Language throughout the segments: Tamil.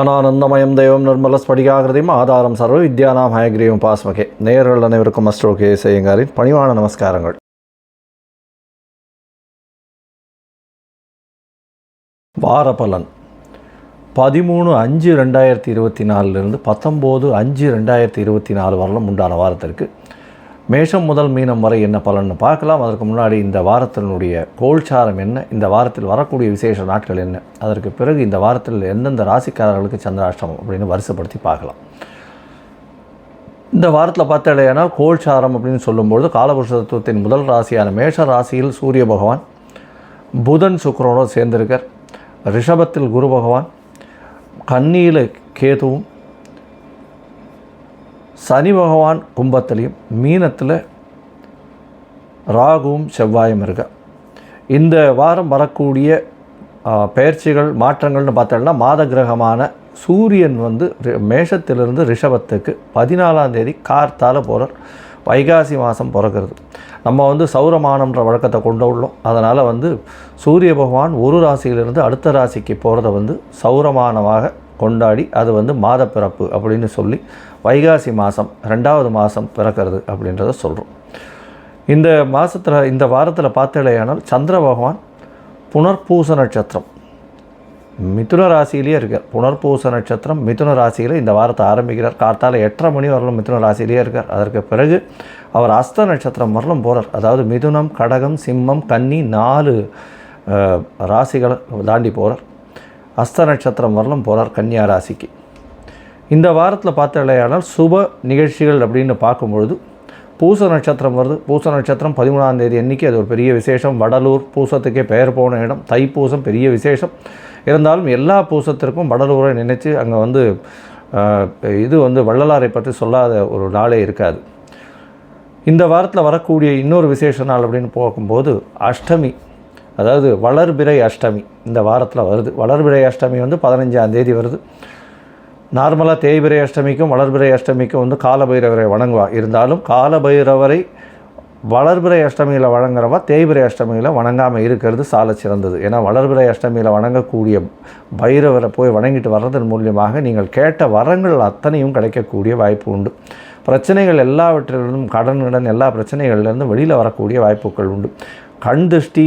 ஞானானந்தமயம் தெய்வம் நிர்மல ஸ்படிகாகிருதியும் ஆதாரம் சர்வ வித்யானாம் ஹயக்ரீவம் பாஸ்மகே நேயர்கள் அனைவருக்கும் அஸ்ட்ரோ கே செய்யுங்காரின் பணிவான நமஸ்காரங்கள். வாரபலன். பதிமூணு அஞ்சு ரெண்டாயிரத்தி இருபத்தி நாலுலேருந்து பத்தொம்போது அஞ்சு ரெண்டாயிரத்தி இருபத்தி நாலு வரலும் உண்டான வாரத்திற்கு மேஷம் முதல் மீனம் வரை என்ன பலன்னு பார்க்கலாம். அதற்கு முன்னாடி இந்த வாரத்தினுடைய கோல்சாரம் என்ன? இந்த வாரத்தில் வரக்கூடிய விசேஷ நாட்கள் என்ன? அதற்கு பிறகு இந்த வாரத்தில் எந்தெந்த ராசிக்காரர்களுக்கு சந்திராஷ்டமம் அப்படின்னு வரிசைப்படுத்தி பார்க்கலாம். இந்த வாரத்தில் பார்த்தாலேயானால் கோல்சாரம் அப்படின்னு சொல்லும்பொழுது காலபுருஷ தத்துவத்தின் முதல் ராசியான மேஷ ராசியில் சூரிய பகவான் புதன் சுக்கரனோடு சேர்ந்திருக்கார். ரிஷபத்தில் குரு பகவான் கன்னியில் கேதுவும் சனி பகவான் கும்பத்துலேயும் மீனத்தில் ராகுவும் செவ்வாயும் இருக்க. இந்த வாரம் வரக்கூடிய பயிற்சிகள் மாற்றங்கள்னு பார்த்தோம்னா மாத கிரகமான சூரியன் வந்து ரி- மேஷத்திலிருந்து ரிஷபத்துக்கு பதினாலாம் தேதி கார்த்தால் போகிறார் வைகாசி மாதம் பிறக்கிறது. நம்ம வந்து சௌரமானம்ன்ற வழக்கத்தை கொண்டு உள்ளோம். அதனால் வந்து சூரிய பகவான் ஒரு ராசியிலிருந்து அடுத்த ராசிக்கு போகிறத வந்து சௌரமானமாக கொண்டாடி அது வந்து மாத பிறப்பு அப்படின்னு சொல்லி வைகாசி மாதம் ரெண்டாவது மாதம் பிறக்கிறது அப்படின்றத சொல்கிறோம் இந்த மாதத்தில் இந்த வாரத்தில் பார்த்தலையானால் சந்திர பகவான் புனர்பூச நட்சத்திரம். மிதுன ராசியிலேயே இருக்கார். புனர்பூச நட்சத்திரம் மிதுன ராசியில் இந்த வாரத்தை ஆரம்பிக்கிறார். கார்த்தால எட்டரை மணி வரலும் மிதுன ராசியிலேயே இருக்கார். அதற்கு பிறகு அவர் அஸ்த நட்சத்திரம் வரலும் போகிறார் அதாவது மிதுனம் கடகம் சிம்மம் கன்னி நாலு ராசிகளை தாண்டி போகிறார் அஸ்த நட்சத்திரம் வரலும் போகிறார் கன்னியா ராசிக்கு. இந்த வாரத்தில் பார்த்தாலேயானால் சுப நிகழ்ச்சிகள் அப்படின்னு பார்க்கும்பொழுது பூச நட்சத்திரம் வருது. பூச நட்சத்திரம் பதிமூணாம் தேதி அன்னைக்கு அது ஒரு பெரிய விசேஷம். வடலூர் பூசத்துக்கே பெயர் போன இடம். தைப்பூசம் பெரிய விசேஷம். இருந்தாலும் எல்லா பூசத்திற்கும் வடலூரை நினச்சி அங்கே வந்து இது வந்து வள்ளலாரை பற்றி சொல்லாத ஒரு நாளே இருக்காது. இந்த வாரத்தில் வரக்கூடிய இன்னொரு விசேஷ நாள் அப்படின்னு போகும்போது அஷ்டமி. அதாவது வளர்பிறை அஷ்டமி இந்த வாரத்தில் வருது. வளர்பிறை அஷ்டமி வந்து பதினஞ்சாம் தேதி வருது. நார்மலாக தேய்பிரை அஷ்டமிக்கும் வளர்பிறை அஷ்டமிக்கும் வந்து காலபைரவரை வணங்குவா. இருந்தாலும் காலபைரவரை வளர்பிறை அஷ்டமியில் வணங்குறவா தேய்பிரை அஷ்டமியில் வணங்காமல் இருக்கிறது சால சிறந்தது. ஏன்னா வளர்பிறை அஷ்டமியில் வணங்கக்கூடிய பைரவரை போய் வணங்கிட்டு வர்றதன் மூலியமாக நீங்கள் கேட்ட வரங்கள் அத்தனையும் கிடைக்கக்கூடிய வாய்ப்பு உண்டு. பிரச்சனைகள் எல்லாவற்றிலிருந்தும் கடன் கடன் எல்லா பிரச்சனைகள்லேருந்தும் வெளியில் வரக்கூடிய வாய்ப்புகள் உண்டு. கண் திருஷ்டி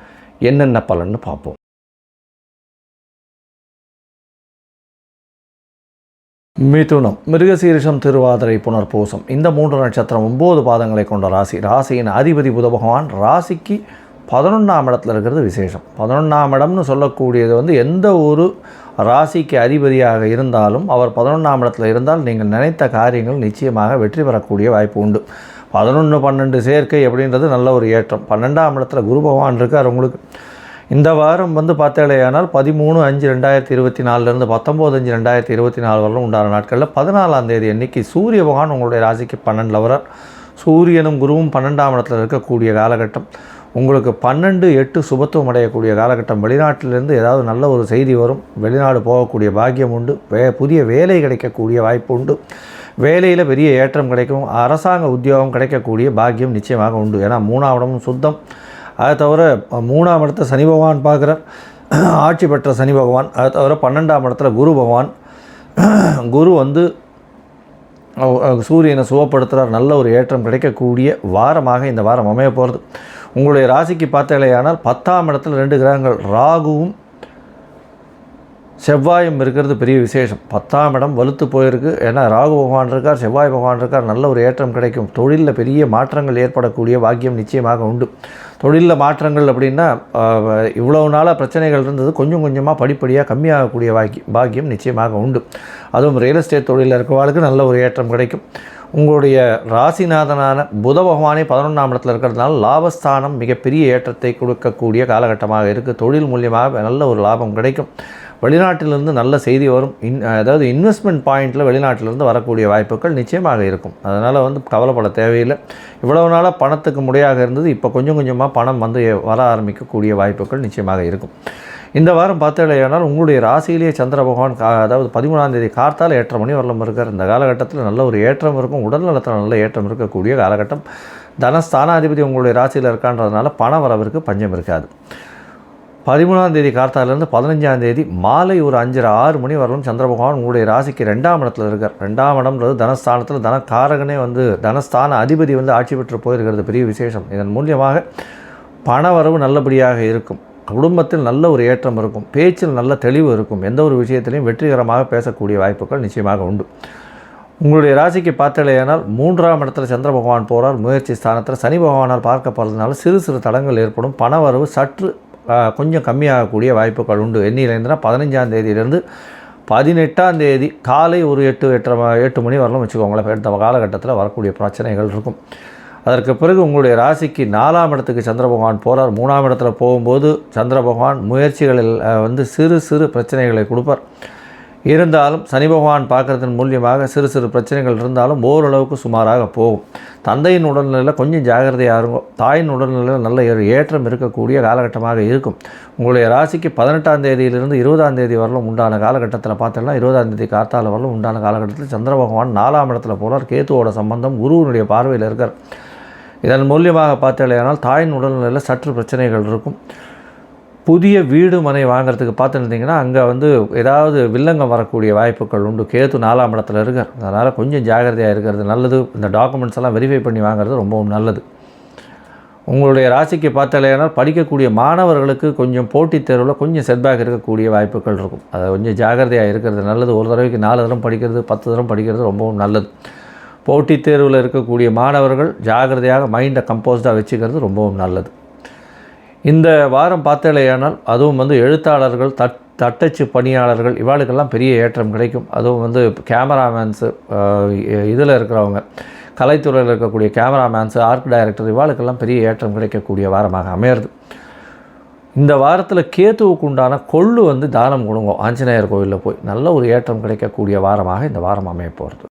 என்னென்ன பலன்னு பார்ப்போம். மிதுனம் மிருகசீரிஷம் திருவாதிரை புனர்பூசம். இந்த மூன்று நட்சத்திரம் ஒம்பது பாதங்களை கொண்ட ராசி. ராசியின் அதிபதி புத பகவான் ராசிக்கு பதினொன்றாம் இடத்துல இருக்கிறது விசேஷம். பதினொன்றாம் இடம்னு சொல்லக்கூடியது வந்து எந்த ஒரு ராசிக்கு அதிபதியாக இருந்தாலும் அவர் பதினொன்றாம் இடத்துல இருந்தால் நீங்கள் நினைத்த காரியங்கள் நிச்சயமாக வெற்றி பெறக்கூடிய வாய்ப்பு உண்டு. பதினொன்று பன்னெண்டு சேர்க்கை அப்படின்றது நல்ல ஒரு ஏற்றம். பன்னெண்டாம் இடத்துல குரு பகவான் இருக்கார் உங்களுக்கு. இந்த வாரம் வந்து பார்த்தாலேயானால் பதிமூணு அஞ்சு ரெண்டாயிரத்தி இருபத்தி நாலுலேருந்து பத்தொம்போது அஞ்சு ரெண்டாயிரத்தி இருபத்தி நாலு வரலும் உண்டான நாட்களில் பதினாலாம் தேதி அன்னைக்கு சூரிய பகவான் உங்களுடைய ராசிக்கு பன்னெண்டில் வரார் சூரியனும் குருவும் பன்னெண்டாம் இடத்துல இருக்கக்கூடிய காலகட்டம். உங்களுக்கு பன்னெண்டு எட்டு சுபத்துவம் அடையக்கூடிய காலகட்டம். வெளிநாட்டிலிருந்து ஏதாவது நல்ல ஒரு செய்தி வரும். வெளிநாடு போகக்கூடிய பாக்கியம் உண்டு. வே புதிய வேலை கிடைக்கக்கூடிய வாய்ப்பு உண்டு. வேலையில் பெரிய ஏற்றம் கிடைக்கும் அரசாங்க உத்தியோகம் கிடைக்கக்கூடிய பாக்கியம் நிச்சயமாக உண்டு. ஏன்னா மூணாம் இடமும் சுத்தம். அதை தவிர மூணாம் இடத்த சனி பகவான் பார்க்குறார். ஆட்சி பெற்ற சனி பகவான். அதை தவிர பன்னெண்டாம் இடத்துல குரு பகவான். குரு வந்து சூரியனை சுவப்படுத்துகிறார் நல்ல ஒரு ஏற்றம் கிடைக்கக்கூடிய வாரமாக இந்த வாரம் அமைய போகிறது. உங்களுடைய ராசிக்கு பார்த்தாலேயானால் பத்தாம் இடத்துல ரெண்டு கிரகங்கள் ராகுவும் செவ்வாயும் இருக்கிறது பெரிய விசேஷம். பத்தாம் இடம் வலுத்து போயிருக்கு. ஏன்னா ராகு பகவான் இருக்கார் செவ்வாய் பகவான் இருக்கார். நல்ல ஒரு ஏற்றம் கிடைக்கும். தொழிலில் பெரிய மாற்றங்கள் ஏற்படக்கூடிய பாக்கியம் நிச்சயமாக உண்டு. தொழிலில் மாற்றங்கள் அப்படின்னா இவ்வளவு நாளாக பிரச்சனைகள் இருந்தது. கொஞ்சம் கொஞ்சமாக படிப்படியாக கம்மியாகக்கூடிய வாக்கி பாக்கியம் நிச்சயமாக உண்டு. அதுவும் ரியல் எஸ்டேட் தொழிலில் இருக்கவாளுக்கு நல்ல ஒரு ஏற்றம் கிடைக்கும். உங்களுடைய ராசிநாதனான புத பகவானே பதினொன்றாம் இடத்துல இருக்கிறதுனால லாபஸ்தானம் மிகப்பெரிய ஏற்றத்தை கொடுக்கக்கூடிய காலகட்டமாக இருக்குது தொழில் மூலியமாக நல்ல ஒரு லாபம் கிடைக்கும். வெளிநாட்டிலிருந்து நல்ல செய்தி வரும். இன் அதாவது இன்வெஸ்ட்மெண்ட் பாயிண்ட்டில் வெளிநாட்டிலிருந்து வரக்கூடிய வாய்ப்புகள் நிச்சயமாக இருக்கும். அதனால் வந்து கவலைப்பட தேவையில்லை. இவ்வளவு நாளாக பணத்துக்கு முறையாக இருந்தது. இப்போ கொஞ்சம் கொஞ்சமாக பணம் வந்து வர ஆரம்பிக்கக்கூடிய வாய்ப்புகள் நிச்சயமாக இருக்கும். இந்த வாரம் பார்த்தீங்கன்னா உங்களுடைய ராசியிலேயே சந்திர பகவான் கா அதாவது பதிமூணாம் தேதி ஏற்ற மணி வரலம் இருக்கார். இந்த காலகட்டத்தில் நல்ல ஒரு ஏற்றம் இருக்கும். உடல் நலத்தில் நல்ல ஏற்றம் இருக்கக்கூடிய காலகட்டம். தனஸ்தானாதிபதி உங்களுடைய ராசியில் இருக்கான்றதுனால பண வரவிற்கு பஞ்சம் இருக்காது. பதிமூணாம் தேதி கார்த்தாலேருந்து பதினஞ்சாம் தேதி மாலை ஒரு அஞ்சரை ஆறு மணி வரலும் சந்திர பகவான் உங்களுடைய ராசிக்கு ரெண்டாம் இடத்துல இருக்கார். ரெண்டாம் இடம்ன்றது தனஸ்தானத்தில் தனக்காரகனே வந்து தனஸ்தான அதிபதி வந்து ஆட்சி பெற்று போயிருக்கிறது பெரிய விசேஷம். இதன் மூலியமாக பணவரவு நல்லபடியாக இருக்கும். குடும்பத்தில் நல்ல ஒரு ஏற்றம் இருக்கும். பேச்சில் நல்ல தெளிவு இருக்கும். எந்த ஒரு விஷயத்திலையும் வெற்றிகரமாக பேசக்கூடிய வாய்ப்புகள் நிச்சயமாக உண்டு. உங்களுடைய ராசிக்கு பார்த்தலையானால் மூன்றாம் இடத்துல சந்திர பகவான் போகிறார் முயற்சி ஸ்தானத்தில் சனி பகவானால் பார்க்கப்படுறதுனால சிறு சிறு தடங்கள் ஏற்படும். பண வரவு சற்று கொஞ்சம் கம்மியாகக்கூடிய வாய்ப்புகள் உண்டு. எண்ணிலேருந்துனா பதினஞ்சாம் தேதியிலேருந்து பதினெட்டாம் தேதி காலை ஒரு எட்டு எட்டரை எட்டு மணி வரலாம் வச்சுக்கோங்களேன். இந்த காலகட்டத்தில் வரக்கூடிய பிரச்சனைகள் இருக்கும். அதற்கு பிறகு உங்களுடைய ராசிக்கு நாலாம் இடத்துக்கு சந்திர பகவான் போகிறார் மூணாம் இடத்துல போகும்போது சந்திர பகவான் முயற்சிகளில் வந்து சிறு சிறு பிரச்சனைகளை கொடுப்பார். இருந்தாலும் சனி பகவான் பார்க்கறதன் மூலியமாக சிறு சிறு பிரச்சனைகள் இருந்தாலும் ஓரளவுக்கு சுமாராக போகும். தந்தையின் உடல்நிலையில் கொஞ்சம் ஜாகிரதையாக இருக்கும் தாயின் உடல்நிலையில் நல்ல ஏற்றம் இருக்கக்கூடிய காலகட்டமாக இருக்கும். உங்களுடைய ராசிக்கு பதினெட்டாம் தேதியிலிருந்து இருபதாம் தேதி வரலும் உண்டான காலகட்டத்தில் பார்த்தோம்னா இருபதாம் தேதி கார்த்தால வரலும் உண்டான காலகட்டத்தில் சந்திர பகவான் நாலாம் இடத்துல போகிறார் கேத்துவோட சம்பந்தம் குருவினுடைய பார்வையில் இருக்கார். இதன் மூலியமாக பார்த்தீங்கன்னா தாயின் உடல்நிலையில் சற்று பிரச்சனைகள் இருக்கும். புதிய வீடு மனை வாங்குறதுக்கு பார்த்துருந்தீங்கன்னா அங்கே வந்து ஏதாவது வில்லங்கம் வரக்கூடிய வாய்ப்புகள் உண்டு. கேத்து நாலாம் இடத்துல இருக்கார். அதனால் கொஞ்சம் ஜாகிரதையாக இருக்கிறது நல்லது. இந்த டாக்குமெண்ட்ஸ் எல்லாம் வெரிஃபை பண்ணி வாங்குறது ரொம்பவும் நல்லது. உங்களுடைய ராசிக்கு பார்த்தாலேனால் படிக்கக்கூடிய மாணவர்களுக்கு கொஞ்சம் போட்டித் தேர்வில் கொஞ்சம் செட்பேக் இருக்கக்கூடிய வாய்ப்புகள் இருக்கும். அதை கொஞ்சம் ஜாகிரதையாக இருக்கிறது நல்லது. ஒரு தடவைக்கு நாலு தரம் படிக்கிறது பத்து தரம் படிக்கிறது ரொம்பவும் நல்லது. போட்டித் தேர்வில் இருக்கக்கூடிய மாணவர்கள் ஜாகிரதையாக மைண்டை கம்போஸ்டாக வச்சுக்கிறது ரொம்பவும் நல்லது. இந்த வாரம் பார்த்தலையானால் அதுவும் வந்து எழுத்தாளர்கள் தட் தட்டச்சு பணியாளர்கள் இவாளுக்கெல்லாம் பெரிய ஏற்றம் கிடைக்கும். அதுவும் வந்து கேமராமேன்ஸு இதில் இருக்கிறவங்க கலைத்துறையில் இருக்கக்கூடிய கேமராமேன்ஸு ஆர்ட் டைரக்டர் இவாளுக்கெல்லாம் பெரிய ஏற்றம் கிடைக்கக்கூடிய வாரமாக அமையிறது. இந்த வாரத்தில் கேத்துவுக்கு உண்டான கொள்ளு வந்து தானம் கொடுங்க ஆஞ்சநேயர் கோவிலில் போய் நல்ல ஒரு ஏற்றம் கிடைக்கக்கூடிய வாரமாக இந்த வாரம் அமைய போகிறது.